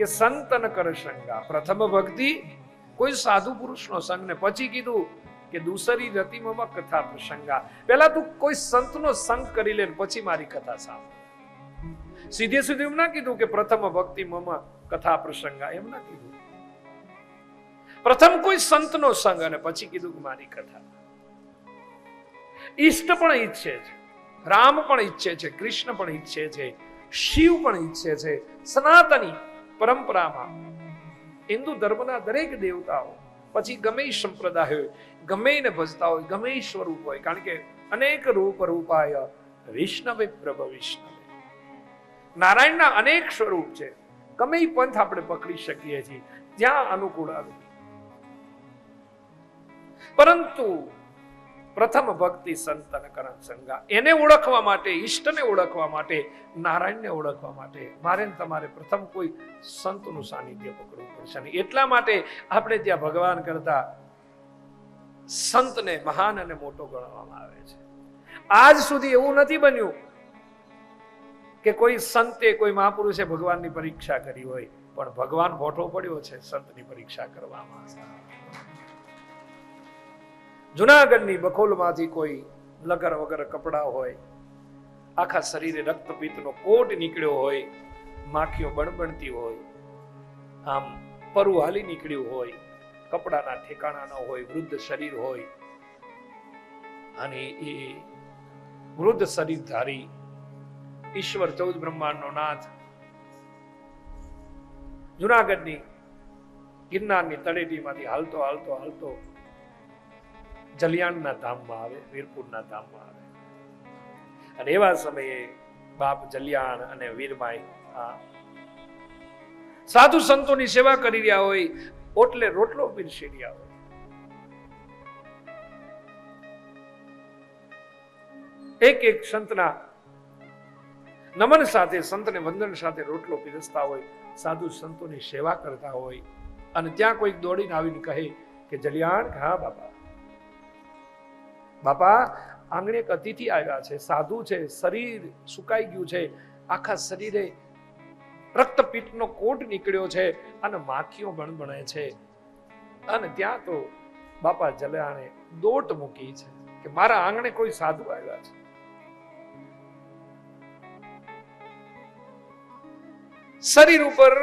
કે સંતન કર સંગા. પ્રથમ ભક્તિ કોઈ સાધુ પુરુષનો સંગ ને પછી કીધું કે દૂસરી રતિમમાં કથા પ્રસંગા. પહેલા તું કોઈ સંતનો સંગ કરી લે પછી મારી કથા સાંભળ. સીધે સીધે એમ ના કીધું કે પ્રથમ ભક્તિ મમ કથા પ્રસંગા. એમ ના કીધું. પ્રથમ કોઈ સંતનો સંગ અને પછી કીધું કે મારી કથા. ઈષ્ટ પણ ઈચ્છે છે, રામ પણ ઈચ્છે છે, કૃષ્ણ પણ ઈચ્છે છે, શિવ પણ ઈચ્છે છે, સનાતની પરંપરામાં. હિન્દુ ધર્મના દરેક દેવતાઓ, પછી ગમે સંપ્રદાય હોય, ગમે એને ભજતા હોય, ગમે સ્વરૂપ હોય, કારણ કે અનેક રૂપ રૂપાય વિષ્ણવે પ્રભ વિષ્ણવે. નારાયણના અનેક સ્વરૂપ છે. ગમે પંથ આપણે પકડી શકીએ છીએ, જ્યાં અનુકૂળ આવે. પરંતુ પ્રથમ ભક્તિ સંતન કરણ સંગા. એને ઓળખવા માટે, ઈષ્ટને ઓળખવા માટે, નારાયણને ઓળખવા માટે મારે તમારે પ્રથમ કોઈ સંતનું સાનિધ્ય પકડવું પડશે અને એટલા માટે આપણે ત્યાં ભગવાન કરતા સંતને મહાન અને મોટો ગણવામાં આવે છે. આજ સુધી એવું નથી બન્યું કે કોઈ સંતે, કોઈ મહાપુરુષે ભગવાનની પરીક્ષા કરી હોય, પણ ભગવાન મોટો પડ્યો છે સંતની પરીક્ષા કરવામાં. જુનાગઢની બખોલમાંથી કોઈ લગર વગર કપડા હોય, આખા શરીરે રક્તપિત્તનો કોટ નીકળ્યો હોય, માખીઓ બણબણતી હોય, આમ પરુ હાલી નીકળ્યું હોય, કપડાના ઠેકાણા ન હોય, વૃદ્ધ શરીર હોય, અને એ વૃદ્ધ શરીર ધારી ઈશ્વર ચૌદ બ્રહ્માંડનો નાથ જુનાગઢની ગિરનારની તળેટીમાંથી હાલતો હાલતો હાલતો જલિયાણના ધામમાં આવે, વીરપુરના ધામમાં આવે. અને એવા સમયે બાપ જલિયાણ અને વીરમાઈ આ સાધુ સંતોની સેવા કરી રહ્યા હોય, ઓટલે રોટલો પીરસી રહ્યા હોય. એક એક સંતના નમન સાથે, સંતને વંદન સાથે રોટલો પીરસતા હોય, સાધુ સંતોની સેવા કરતા હોય. અને ત્યાં કોઈક દોડીને આવીને કહે કે, જલિયાણ, હા બાપા. બાપા, આંગણે એક અતિથિ આવ્યા છે, સાધુ છે, શરીર સુકાઈ ગયું છે, આખા શરીરે રક્તપિત્તનો કોટ નીકળ્યો છે અને માખીઓ બણબણે છે. અને ત્યાં તો બાપા જલાણે દોટ મૂકી છે કે મારા આંગણે કોઈ સાધુ આવ્યા છે. શરીર ઉપર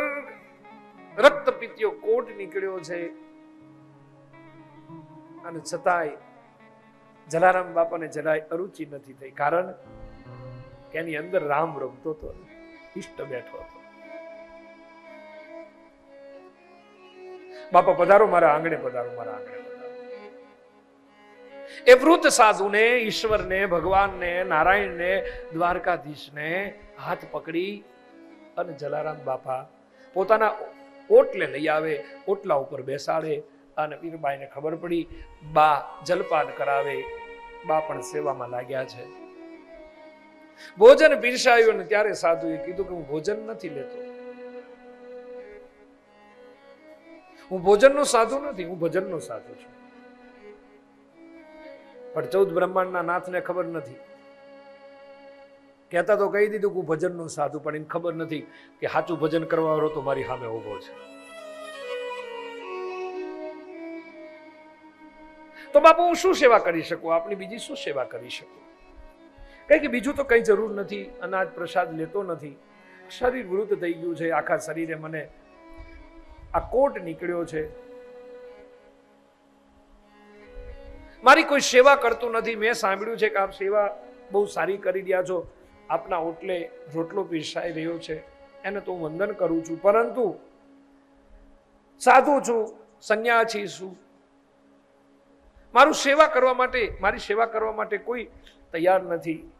રક્તપીત્યો કોટ નીકળ્યો છે. અને છતાંય જલારામ બાપાને જરાય અરુચિ નથી થઈ, કારણ કે એની અંદર રામ રમતો હતો ઈષ્ટ બેઠો હતો. બાપા, પધારો મારા આંગણે, પધારો મારા આંગણે એ વૃદ્ધ સાધુને, ઈશ્વરને, ભગવાનને, નારાયણને, દ્વારકાધીશને હાથ પકડી અને જલારામ બાપા પોતાના ઓટલે લઈ આવે, ઓટલા ઉપર બેસાડે અને વીરબાઈને ખબર પડી, બા, જલપાન કરાવે. બા પણ સેવામાં લાગ્યા છે. ભોજન પીરસાયું ને ત્યારે સાધુએ કીધું કે, હું ભોજન નથી લેતો. હું ભોજનનો સાધુ નથી, હું ભજનનો સાધુ છું. પણ ચૌદ બ્રહ્માંડના નાથને ખબર નથી. કહેતા તો કહી દીધું કે, હું ભજનનો સાધુ, પણ એને ખબર નથી કે, સાચું ભજન કરવા વાળો તો મારી સામે ઊભો છે. તો બાપુ હું શું સેવા કરી શકું? આપની બીજી શું સેવા કરી શકું? કઈ કે બીજું તો કઈ જરૂર નથી, અનાજ પ્રસાદ લેતો નથી. શરીર વૃદ્ધ થઈ ગયું છે, આખા શરીરે મને આ કોટ નીકળ્યો છે. મારી કોઈ સેવા કરતું નથી. મેં સાંભળ્યું છે કે આપ સેવા બહુ સારી કરી રહ્યા છો. આપના ઓટલે રોટલો પીરસાઈ રહ્યો છે. એને તો હું વંદન કરું છું. પરંતુ સાધુ છું, સંન્યાસી છું. મારું સેવા કરવા માટે, મારી સેવા કરવા માટે કોઈ તૈયાર નથી.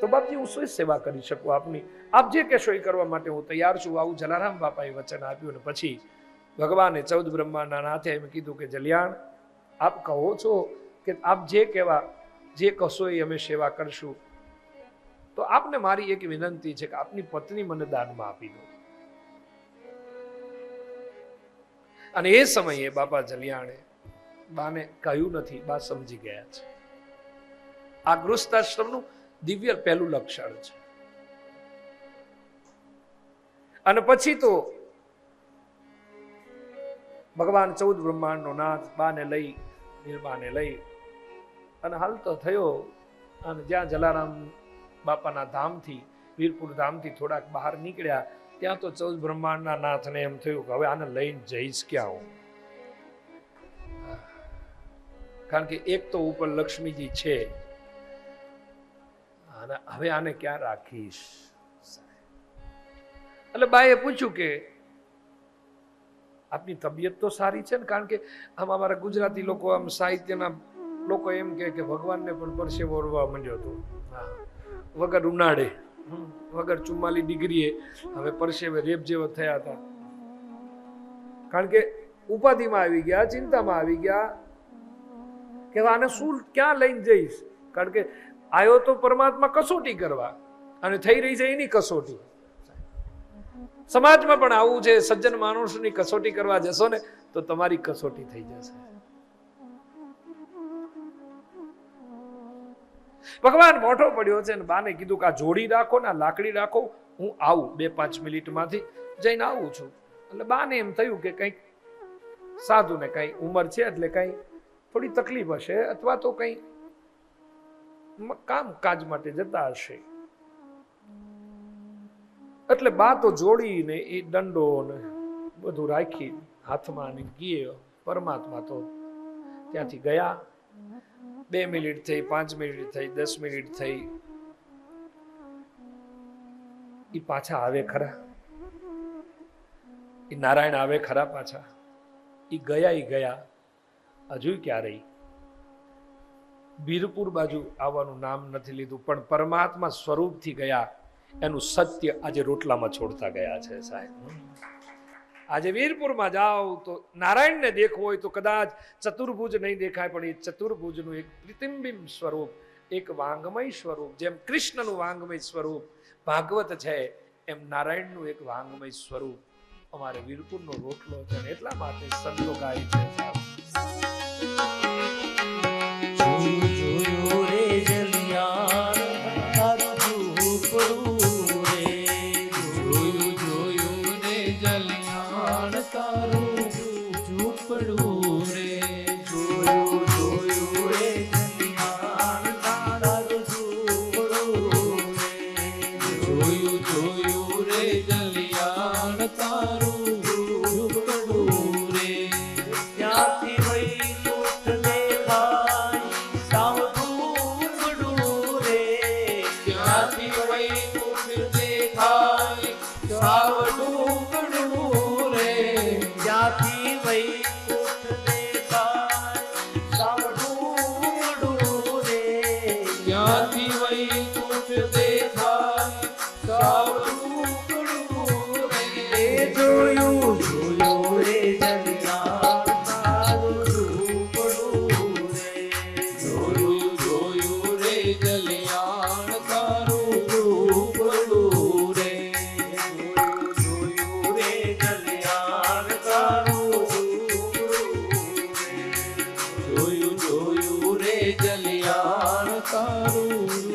તો બાપજી, હું શું સેવા કરી શકું આપની? આપ જે કહેશો એ કરવા માટે હું તૈયાર છું. આવું જલારામ બાપાએ વચન આપ્યું અને પછી ભગવાને ચૌદ બ્રહ્માના નાથે એમ કીધું કે, જલિયાણ, આપ કહો છો કે આપ જે કહેવા, જે કશો એ અમે સેવા કરશું. તો આપને મારી એક વિનંતી છે કે આપની પત્ની મને દાનમાં આપી દો. અને એ સમયે બાપા જલિયાણે બાને કહ્યું નથી, બા સમજી ગયા છે. આ ગૃહસ્થાશ્રમનું દિવ્ય પહેલું લક્ષણ છે. અને પછી તો ભગવાન ચૌદ બ્રહ્માંડનો નાથ બાને લઈ નિર્માને લઈ, અને હાલ તો થયો, અને જ્યાં જલારામ બાપાના ધામથી, વીરપુર ધામથી થોડાક બહાર નીકળ્યા, ત્યાં તો ચૌદ બ્રહ્માંડના નાથને એમ થયું કે હવે આને લઈને જઈશ ક્યાં હું? કારણ કે એક તો ઉપર લક્ષ્મીજી છે. અને હવે આને ક્યાં રાખીશ? એટલે બાએ પૂછ્યું કે આપની તબિયત તો સારી છે ને? કારણ કે આમ અમારા ગુજરાતી લોકો આમ સાહિત્યના લોકો એમ કહે કે ભગવાનને પણ પરસેવો ઓરવા માંડ્યો હતો. વગર ઉનાળે વગર ચુમ્માલી ડિગ્રીએ હવે પરસેવે રેપ જેવો થયા હતા. કારણ કે ઉપાધિમાં આવી ગયા, ચિંતામાં આવી ગયા કે આને શું, ક્યાં લઈને જઈશ? કારણ કે આવ્યો તો પરમાત્મા કસોટી કરવા અને થઈ રહી છે એની કસોટી. સમાજમાં પણ આવું છે, સજ્જન માણસની કસોટી કરવા જશો ને, તો તમારી કસોટી થઈ જશે. ભગવાન મોટો પડ્યો છે ને બાને કીધું કે આ જોડી રાખો ને લાકડી રાખો, હું આવું બે પાંચ મિનિટમાંથી જઈને આવું છું. એટલે બાને એમ થયું કે કંઈક સાધુને કઈ ઉંમર છે એટલે કઈ થોડી તકલીફ હશે અથવા તો કંઈ કામ કાજ માટે જતા હશે. એટલે બા તો જોડીને એ દંડો ને બધું રાખી હાથમાં ને ગયે પરમાત્મા તો ત્યાંથી ગયા. બે મિનિટ થઈ, પાંચ મિનિટ થઈ, દસ મિનિટ થઈ. એ પાછા આવે ખરા. એ નારાયણ આવે ખરા પાછા. એ ગયા એ ગયા. હજુ ક્યારેય. વીરપુર બાજુ આવવાનું નામ નથી લીધું, પણ પરમાત્મા સ્વરૂપથી ગયા, એનું સત્ય આજે રોટલામાં છોડતા ગયા છે સાહેબ. આજે વીરપુરમાં જાઓ તો નારાયણને દેખવું હોય તો કદાચ ચતુર્ભુજ નહીં દેખાય, પણ એ ચતુર્ભુજનું એક પ્રતિબિંબ સ્વરૂપ, એક વાંગમય સ્વરૂપ, જેમ કૃષ્ણનું વાંગમય સ્વરૂપ, ભાગવત છે, એમ નારાયણનું એક વાંગમય સ્વરૂપ અમારે વીરપુરનો રોટલો છે એટલા માટે સંતો ગાય છે ઝૂંપડું જલિયાણ તારું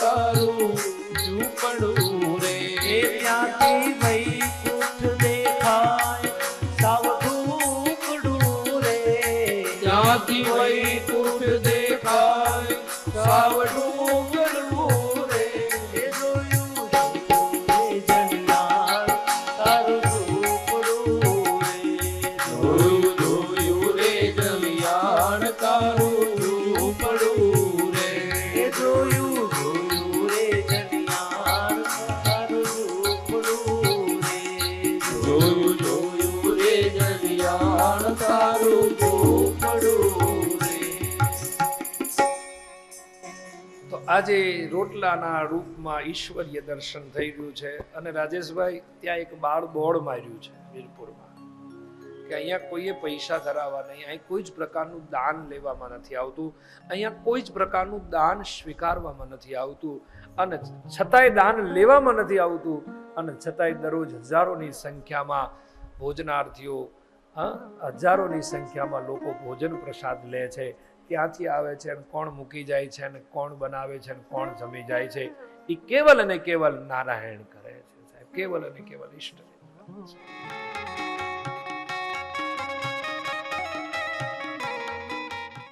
તારું ઝૂંપડું રે. ત્યાંથી વૈકુંઠ આજે રોટલાના રૂપમાં ઈશ્વરીય દર્શન થઈ રહ્યું છે અને રાજેશભાઈ ત્યાં એક બાળ બોર્ડ માર્યું છે વીરપુરમાં. કે અહીંયા કોઈએ પૈસા ધરાવવા નહીં, અહીં કોઈ જ પ્રકારનું દાન લેવામાં નથી આવતું, અહીંયા કોઈ જ પ્રકારનું દાન સ્વીકારવામાં નથી આવતું, અને છતાંય દાન લેવામાં નથી આવતું, અને છતાંય દરરોજ હજારોની સંખ્યામાં ભોજનાર્થીઓ હજારોની સંખ્યામાં લોકો ભોજન પ્રસાદ લે છે. ક્યાંથી આવે છે અને કોણ મૂકી જાય છે અને કોણ બનાવે છે અને કોણ જમી જાય છે એ કેવલ અને કેવલ નારાયણ કરે છે સાહેબ. કેવલ અને કેવલ ઈષ્ટ